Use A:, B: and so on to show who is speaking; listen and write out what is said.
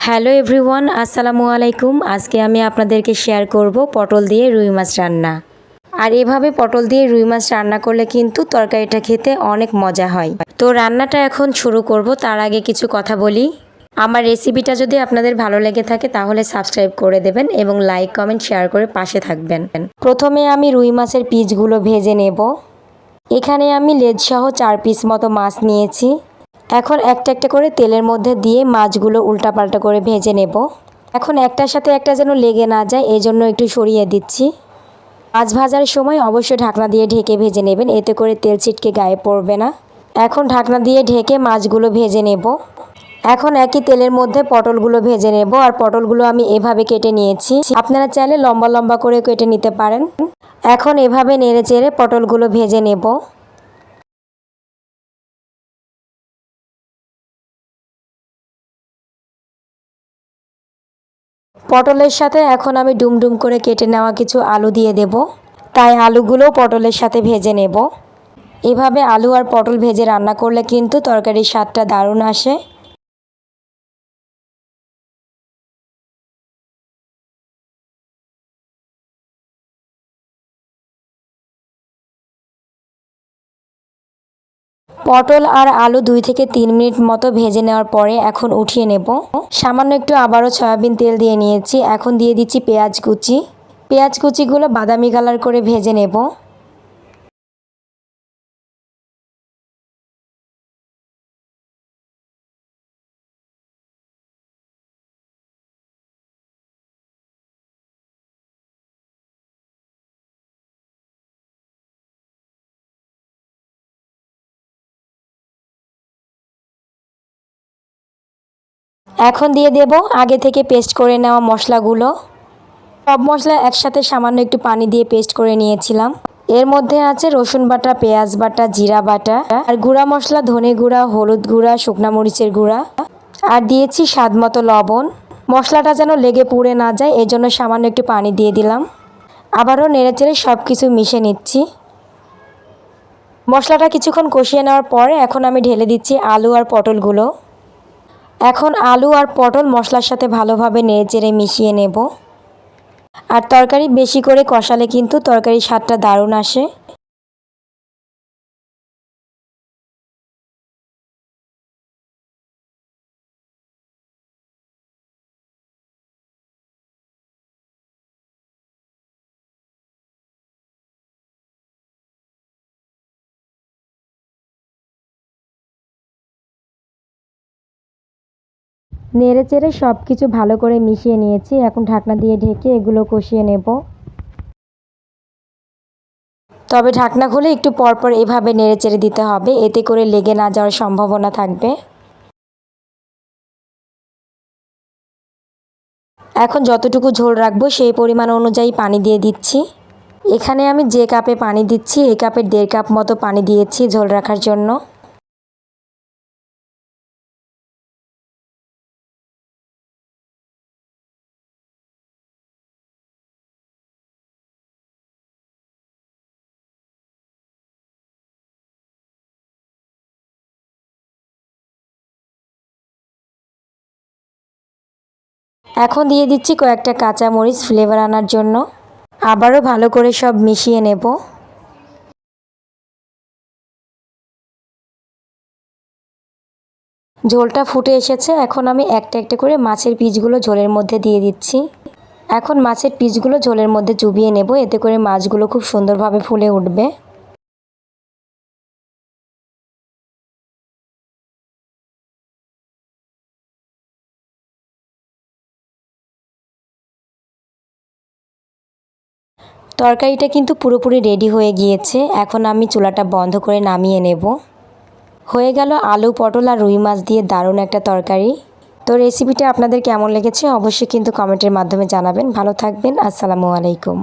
A: Hello everyone, আসসালামু আলাইকুম। আজকে আমি আপনাদেরকে শেয়ার করব পটল দিয়ে রুই মাছ রান্না। আর এভাবে পটল দিয়ে রুই মাছ রান্না করলে কিন্তু তরকারিটা খেতে অনেক মজা হয়। তো রান্নাটা এখন শুরু করব, তার আগে কিছু কথা বলি। আমার রেসিপিটা যদি আপনাদের ভালো লেগে থাকে, তাহলে সাবস্ক্রাইব করে দেবেন এবং লাইক কমেন্ট শেয়ার করে পাশে থাকবেন। প্রথমে আমি রুই মাছের পিসগুলো ভেজে নেব। এখানে আমি লেজসহ চার পিস মতো মাছ নিয়েছি। এখন একটা একটা করে তেলের মধ্যে দিয়ে মাছগুলো উল্টাপাল্টা করে ভেজে নেব। এখন একটার সাথে একটা যেন লেগে না যায় এই জন্য একটু সরিয়ে দিচ্ছি। মাছ ভাজার সময় অবশ্যই ঢাকনা দিয়ে ঢেকে ভেজে নেবেন, এতে করে তেল ছিটকে গায়ে পড়বে না। এখন ঢাকনা দিয়ে ঢেকে মাছগুলো ভেজে নেব। এখন একই তেলের মধ্যে পটলগুলো ভেজে নেব, আর পটলগুলো আমি এভাবে কেটে নিয়েছি। আপনারা চাইলে লম্বা লম্বা করে কেটে নিতে পারেন। এখন এভাবে নেড়ে চেড়ে পটলগুলো ভেজে নেব। পটলের সাথে এখন আমি ডুমডুম করে কেটে নেওয়া কিছু আলু দিয়ে দেব। তাই আলুগুলো পটলের সাথে ভেজে নেব। এভাবে আলু আর পটল ভেজে রান্না করলে কিন্তু তরকারির স্বাদটা দারুণ আসে। পটল আর আলু দুই থেকে তিন মিনিট মতো ভেজে নেওয়ার পরে এখন উঠিয়ে নেব। সামান্য একটু আবারও সয়াবিন তেল দিয়ে নিয়েছি। এখন দিয়ে দিচ্ছি পেঁয়াজ কুচি। পেঁয়াজ কুচিগুলো বাদামি কালার করে ভেজে নেব। এখন দিয়ে দেব আগে থেকে পেস্ট করে নেওয়া মশলাগুলো। সব মশলা একসাথে সামান্য একটু পানি দিয়ে পেস্ট করে নিয়েছিলাম। এর মধ্যে আছে রসুন বাটা, পেঁয়াজ বাটা, জিরা বাটা আর গুঁড়া মশলা, ধনে গুঁড়া, হলুদ গুঁড়া, শুকনা মরিচের গুঁড়া। আর দিয়েছি স্বাদ মতো লবণ। মশলাটা যেন লেগে পুড়ে না যায়, এজন্য সামান্য একটু পানি দিয়ে দিলাম। আবারও নেড়েচেড়ে সব কিছু মিশে নিচ্ছি। মশলাটা কিছুক্ষণ কষিয়ে নেওয়ার পরে এখন আমি ঢেলে দিচ্ছি আলু আর পটলগুলো। এখন আলু আর পটল মশলার সাথে ভালোভাবে নেড়েচেড়ে মিশিয়ে নেব। আর তরকারি বেশি করে কষালে কিন্তু তরকারির স্বাদটা দারুণ আসে। নেড়ে চেড়ে সব কিছু ভালো করে মিশিয়ে নিয়েছি। এখন ঢাকনা দিয়ে ঢেকে এগুলো কষিয়ে নেব। তবে ঢাকনা খুলে একটু পরপর এভাবে নেড়ে চেড়ে দিতে হবে। এতে করে লেগে না যাওয়ার সম্ভাবনা থাকবে। এখন যতটুকু ঝোল রাখব সেই পরিমাণ অনুযায়ী পানি দিয়ে দিচ্ছি। এখানে আমি যে কাপে পানি দিচ্ছি এই কাপের দেড় কাপ মতো পানি দিয়েছি ঝোল রাখার জন্য। এখন দিয়ে দিচ্ছি কয়েকটা কাঁচা মরিচ ফ্লেভার আনার জন্য। আবারও ভালো করে সব মিশিয়ে নেব। ঝোলটা ফুটে এসেছে, এখন আমি একটা একটা করে মাছের পিসগুলো ঝোলের মধ্যে দিয়ে দিচ্ছি। এখন মাছের পিসগুলো ঝোলের মধ্যে চুবিয়ে নেব, এতে করে মাছগুলো খুব সুন্দরভাবে ফুলে উঠবে। তরকারিটা কিন্তু পুরোপুরি রেডি হয়ে গিয়েছে। এখন আমি চুলাটা বন্ধ করে নামিয়ে নেব। হয়ে গেল আলু, পটল আর রুই মাছ দিয়ে দারুণ একটা তরকারি। তো রেসিপিটা আপনাদের কেমন লেগেছে অবশ্যই কিন্তু কমেন্টের মাধ্যমে জানাবেন। ভালো থাকবেন। আসসালামু আলাইকুম।